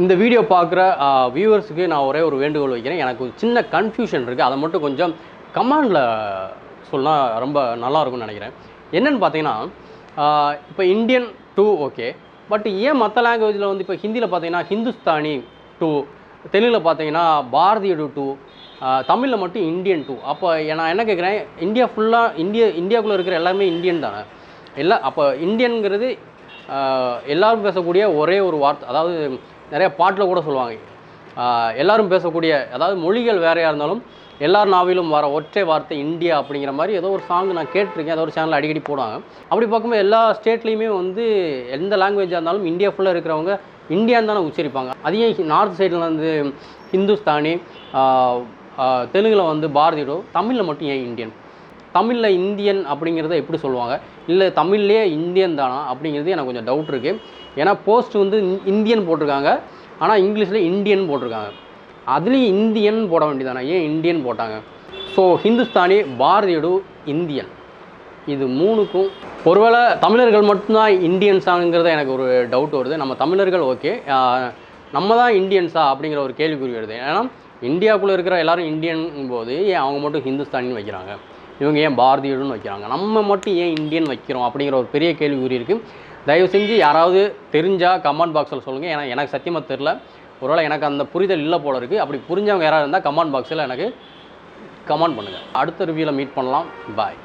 இந்த வீடியோ பார்க்குற வியூவர்ஸுக்கு நான் ஒரே ஒரு வேண்டுகோள் வைக்கிறேன். எனக்கு சின்ன கன்ஃபியூஷன் இருக்குது அதை மட்டும் கொஞ்சம் கமாண்டில் சொன்னால் ரொம்ப நல்லா இருக்கும்னு நினைக்கிறேன். என்னென்னு பார்த்தீங்கன்னா இப்போ இந்தியன் டூ ஓகே பட் ஏன் மற்ற லாங்குவேஜில் வந்து இப்போ ஹிந்தியில் பார்த்தீங்கன்னா ஹிந்துஸ்தானி டூ தெலுங்கில் பார்த்தீங்கன்னா பாரதிய டூ தமிழில் மட்டும் இந்தியன் டூ அப்போ நான் என்ன கேட்குறேன் இந்தியா ஃபுல்லாக இந்தியா இந்தியாவுக்குள்ளே இருக்கிற எல்லாமே இந்தியன் தானே? எல்லா அப்போ இந்தியன்கிறது எல்லோரும் பேசக்கூடிய ஒரே ஒரு வார்த்தை அதாவது நிறைய பாட்டில் கூட சொல்லுவாங்க. எல்லோரும் எல்லாரும் பேசக்கூடிய அதாவது மொழிகள் வேறையாக இருந்தாலும் எல்லார் நாவிலும் வர ஒற்றை வார்த்தை இந்தியா அப்படிங்கிற மாதிரி ஏதோ ஒரு சாங் நான் கேட்டிருக்கேன். ஏதோ ஒரு சேனல் அடிக்கடி போடுவாங்க. அப்படி பார்க்கும்போது எல்லா ஸ்டேட்லேயுமே வந்து எந்த லாங்குவேஜாக இருந்தாலும் இந்தியா ஃபுல்லாக இருக்கிறவங்க இந்தியான்னு தானே உச்சரிப்பாங்க. அதே நார்த் சைடில் வந்து ஹிந்துஸ்தானி தெலுங்கில் வந்து பாரதியோ தமிழில் மட்டும் ஏன் இந்தியன்? தமிழில் இந்தியன் அப்படிங்கிறத எப்படி சொல்லுவாங்க? இல்லை தமிழ்லேயே இந்தியன் தானா? அப்படிங்கிறது எனக்கு கொஞ்சம் டவுட் இருக்குது ஏன்னா போஸ்ட் வந்து இந்- இந்தியன் போட்டிருக்காங்க. ஆனால் இங்கிலீஷில் இந்தியன் போட்டிருக்காங்க. அதுலேயும் இந்தியன் போட வேண்டியதானே ஏன் இந்தியன் போட்டாங்க? ஸோ ஹிந்துஸ்தானி பாரதியடு இந்தியன். இது மூணுக்கும் ஒருவேளை தமிழர்கள் மட்டும்தான் இந்தியன்ஸாங்கிறத எனக்கு ஒரு டவுட் வருது. நம்ம தமிழர்கள் ஓகே நம்ம தான் இந்தியன்ஸா அப்படிங்கிற ஒரு கேள்விக்குறி வருது. ஏன்னா இந்தியாவுக்குள்ளே இருக்கிற எல்லாரும் இந்தியன் போது ஏன் அவங்க மட்டும் ஹிந்துஸ்தானின்னு வைக்கிறாங்க? இவங்க ஏன் பாரதியுடன் வைக்கிறாங்க? நம்ம மட்டும் ஏன் இந்தியன் வைக்கிறோம்? அப்படிங்கிற ஒரு பெரிய கேள்வி இருக்குது தயவு செஞ்சு யாராவது தெரிஞ்சால் கமெண்ட் பாக்ஸில் சொல்லுங்கள் ஏன்னா எனக்கு சத்தியமாக தெரில ஒருவேளை எனக்கு அந்த புரிதல் இல்லை போல இருக்குது அப்படி புரிஞ்சவங்க யாராவது இருந்தால் கமெண்ட் பாக்ஸில் எனக்கு கமெண்ட் பண்ணுங்கள் அடுத்த ரிவ்யூவில் மீட் பண்ணலாம். பாய்